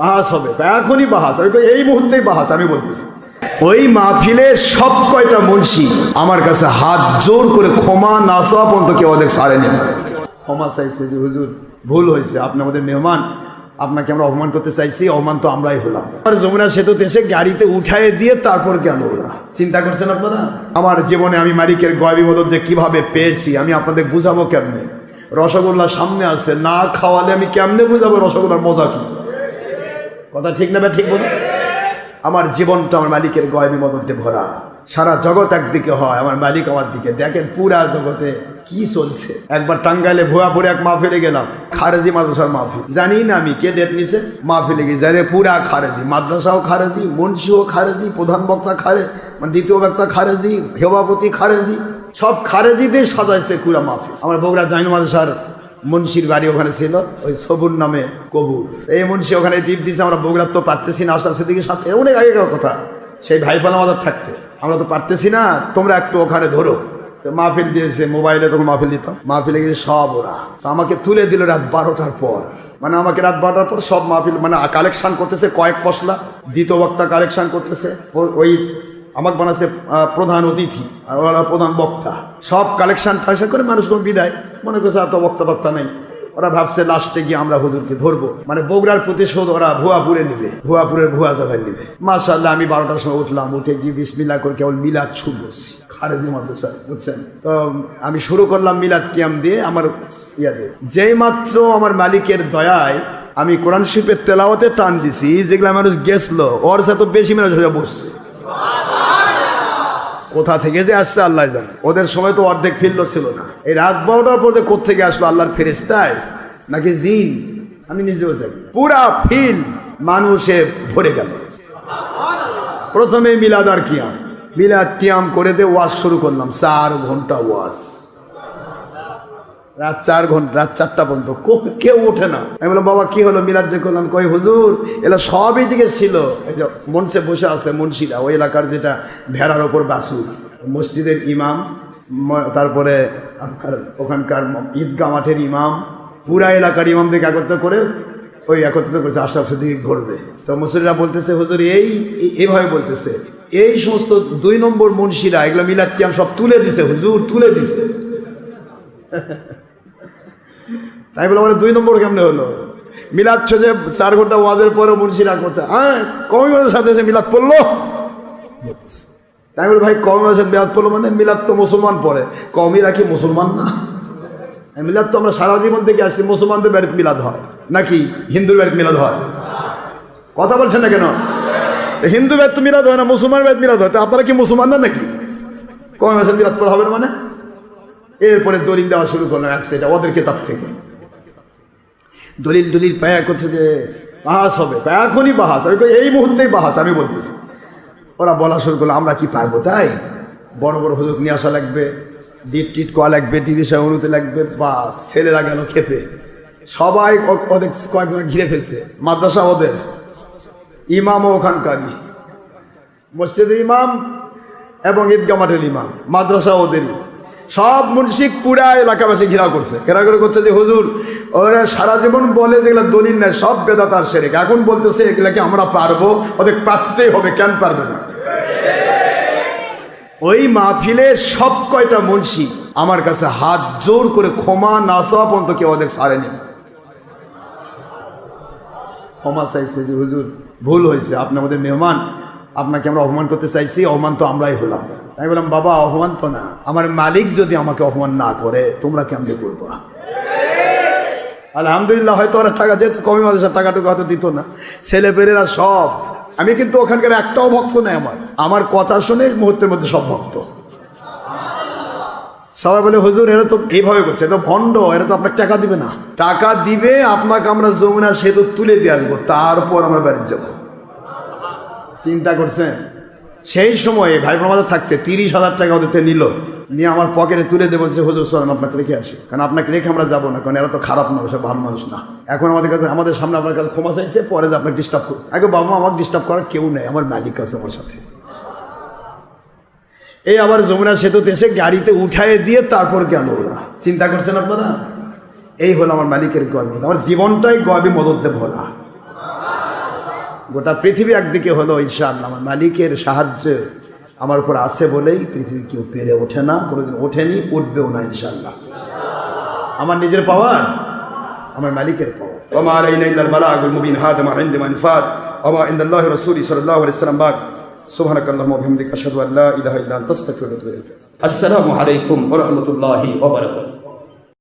বাহাস হবে, এখনই বাহাস। আমি এই মুহূর্তেই বাহাস, আমি বলতেছি। ওই মাহফিলে সব কয়টা মুন্সি আমার কাছে হাত জোর করে ক্ষমা না চাওয়া পর্যন্ত কেউ অনেক সারেনি ক্ষমা চাইছে যে, হুজুর, ভুল হয়েছে, আপনি আমাদের মেহমান, আপনাকে আমরা অপমান করতে চাইছি, অপমান তো আমরাই হলাম। আর যমুনা সেতুতে এসে গাড়িতে উঠায় দিয়ে তারপর গেল ওরা। চিন্তা করছেন আপনারা? আমার জীবনে আমি মালিকের গয়বি মদত যে কীভাবে পেয়েছি, আমি আপনাদের বুঝাবো কেমনে? রসগোল্লা সামনে আছে, না খাওয়ালে আমি কেমনে বুঝাবো রসগোল্লার মজা কি? কথা ঠিক না ঠিক বলুন? আমার জীবনটা আমার মালিকের গয়বি মদতে ভরা। সারা জগৎ একদিকে হয়, আমার মালিক আমার দিকে। দেখেন পুরা জগতে কি চলছে। একবার টাঙ্গাইলে ভুয়াপুরে এক মাহফিলে গেলাম, খারেজি মাদ্রাসার মাহফিল। জানি না আমি কে ডেট নিছে, মাহফিলে গিয়ে যাই পুরা খারেজি, মাদ্রাসাও খারেজি, মুন্সিও খারেজি, প্রধান বক্তা খারে মানে দ্বিতীয় বক্তা খারেজি হেবাপতি খারেজি। সব খারেজিদের সাজাইছে পুরা মাহফিল। আমার বগুড়া জাইন মাদ্রাসার মুন্সির বাড়ি ওখানে ছিল, ওই সবুর নামে কবুর। এই মুন্সি ওখানে টিপ দিছে, আমরা বগুড়ার তো পারতেছি না আসাম সেদিকে সাথে। অনেক আগেকার কথা। সেই ভাইপাল আমাদের থাকতে। আমরা তো পারতেছি না, তোমরা একটু ওখানে ধরো। মাহফিল দিয়েছে, মোবাইলে তখন মাহফিল দিতাম। মাহফিলে গিয়ে সব ওরা। তো আমাকে তুলে দিল রাত বারোটার পর। মানে আমাকে রাত বারোটার পর সব মাহফিল মানে কালেকশন করতেছে কয়েক পশলা, দ্বিতীয় বক্তা কালেকশন করতেছে। ওই আমাকে বানাচ্ছে প্রধান অতিথি, আর ওরা প্রধান বক্তা। সব কালেকশন তাসা করে মানুষ বিদায়। মনে করছে এত বক্তা বক্তা নেই। ওরা ভাবছে লাস্টে গিয়ে আমরা হুজুরকে ধরবো। মানে বগুড়ার প্রতিশোধ ওরা ভুয়াপুরে নিবে। ভুয়াপুরের ভুয়া জায়গায় নিবে। মাশাল্লাহ আমি বারোটার সময় উঠলাম, উঠে গিয়ে বিসমিল্লা করে কেবল মিলাদ ছু করছি। খারেজি মাদ্রাসা, বুঝছেন? তো, আমি শুরু করলাম মিলাদ কিয়াম দিয়ে আমার ইয়া দিয়ে। যেই মাত্র আমার মালিকের দয়ায় আমি কোরআন শিল্পের তেলাওয়াতে টান দিছি, যেগুলা মানুষ গেছলো ওর সাথে বেশি মানুষ হয়ে বসছে। কোথা থেকে যে আসছে আল্লাহ জানে। ওদের সময় তো অর্ধেক ফিরল ছিল না। এই রাত বারোটার পর যে কোথেকে আসলো আল্লাহর ফেরেস্তায় নাকি জিন? আমি নিজেও জানি পুরা ফিল মানুষে ভরে গেল। প্রথমে মিলাদ আর কিয়াম। মিলাদ কিয়াম করে দে ওয়াজ শুরু করলাম। চার ঘণ্টা ওয়াজ। রাত চার ঘণ্টা, রাত চারটা পর্যন্ত। কেউ ওঠে না। আমি বললাম, বাবা, কি হলো? মিলাদ যে করলাম। কই, হুজুর এলা সব দিকে ছিল। এই যে মঞ্চে বসে আছে মুন্সিরা, ওই এলাকার যেটা ভেড়ার ওপর বাসুর মসজিদের ইমাম তারপরে আপনার ওখানকার ঈদগা মাঠের ইমাম, পুরা এলাকার ইমামদের একত্র করে ওই একত্রিত করেছে, আশরাফ সিদ্দিক ধরবে। তো মুসলিরা বলতেছে, হুজুর, এই, এই- এইভাবে বলতেছে। এই সমস্ত দুই নম্বর মুন্সিরা, এগুলো মিলাদ কিয়াম সব তুলে দিছে, হুজুর, তুলে দিছে। তাই বলে মানে দুই নম্বর কেমনে হলো? মিলাদ যে চার ঘণ্টা ওয়াজের পরে মুন্সিরা করছে হ্যাঁ কমি মাসের সাথে এসে মিলাদ পড়ল? তাই বলে ভাই কমি মাসের মিলাদ পড়ল মানে মিলাদ তো মুসলমান পড়ে। কমিরা কি মুসলমান না? মিলাদ তো আমরা সারা জীবন থেকে আসছি, মুসলমানদের বাড়িতে মিলাদ হয়। নাকি হিন্দুর বাড়িতে মিলাদ হয়? কথা বলছেন না কেন? হিন্দু বাড়িতে তো মিলাদ হয় না মুসলমান বাড়িতে মিলাদ হয়। তো আপনারা কি মুসলমান না নাকি? কমি মাসের মিলাদ পড়া হবে না মানে? এরপরে দলিল দেওয়া শুরু করলাম এক সেটা, ওদের কেতাব থেকে। দলিল দলিল পায়া করছে যে বাহাস হবে। এখনই বাহাস। আমি এই মুহূর্তেই বাহাস, আমি বলতেছি। ওরা বলা শুরু করল, আমরা কি পারব তাই? বড় বড় হুজুর নিয়ে আসা লাগবে, ডিট টিট করা লাগবে সাহেব অনুতে লাগবে, বা ছেলেরা গেল খেপে। সবাই ওদের কয়েকজন ঘিরে ফেলছে, মাদ্রাসা ওদের, ইমামও ওখানকারই। মসজিদের ইমাম এবং ঈদগা মাঠের ইমাম, মাদ্রাসা ওদেরই। সব মুন্সিক পুরা এলাকাবাসী ঘেরাও করছে। ঘেরা করে করছে যে, হুজুর, ওরা সারা জীবন বলে যেগুলো দলিল নেয় সব বেদাতার সেরেক। এখন বলতেছে এগুলাকে আমরা পারব? ওদের পারতেই হবে, কেন পারবে না? ওই মাহফিলে সব কয়টা মুন্সি আমার কাছে হাত জোর করে ক্ষমা না চাওয়া পর্যন্ত কেউ ওদের সারেনি ক্ষমা চাইছে যে, হুজুর, ভুল হয়েছে, আপনি আমাদের মেহমান। আপনাকে আমরা অপমান করতে চাইছি, অপমান তো আমরাই হলাম। আমি বললাম, বাবা, অপমান তো না। আমার মালিক যদি আমাকে অপমান না করে, তোমরা কেমনে করব? আলহামদুলিল্লাহ, হয়তো ওরা টাকা যেহেতু কমি মাদ্রাসার টাকাটুকু হয়তো দিত না। ছেলে পেলেরা সব। আমি কিন্তু ওখানকার একটাও ভক্ত নেই আমার। আমার কথা শুনে মুহূর্তের মধ্যে সব ভক্ত। সবাই বলে, হুজুর, এরা তো এইভাবে করছে এটা ভণ্ড, এরা তো আপনাকে টাকা দিবে না। টাকা দিবে, আপনাকে আমরা যমুনা সেতু তুলে দিয়ে আসব, তারপর আমরা বাড়ি যাব। চিন্তা করছেন? সেই সময়ে ভাই প্রমাদা থাকতে তিরিশ হাজার টাকা ওদের নিল। নিয়ে আমার পকেটে তুলে দিয়ে বলছে, হুজুর চলেন আপনাকে রেখে আসি। কারণ আপনাকে রেখে আমরা যাব না, কারণ এরা তো খারাপ মানুষ ভালো মানুষ না। এখন আমাদের কাছে, আমাদের সামনে আপনার কাছে ক্ষমা চাইছে, পরে যে আপনাকে ডিস্টার্ব করুন আগে বাবা আমাকে ডিস্টার্ব করার কেউ নেই, আমার মালিক আছে আমার সাথে। এই আবার যমুনা সেতুতে এসে গাড়িতে উঠায় দিয়ে তারপর গেল ওরা। চিন্তা করছেন আপনারা? এই হলো আমার মালিকের গর্ব। আমার জীবনটাই গর্বে মদতে ভরা। গোটা পৃথিবী একদিকে হলো ইনশাআল্লাহ আমার মালিকের সাহায্য আমার উপর আছে বলেই পৃথিবী কেউ পেরে ওঠে না কোনোদিন ওঠেনি উঠবেও না ইনশাআল্লাহ আমার নিজের পাওয়ার আমার মালিকের পাওয়ার وما علينا الا البلاغ المبين هذا ما عندي منفعت وما عند الله رسولي صلى الله عليه وسلم بعد سبحانك اللهم وبحمدك اشهد ان لا اله الا انت استغفرك واتوب اليك আসসালামু আলাইকুম ওরহমতুল্লাহি ওবরাকাতুহু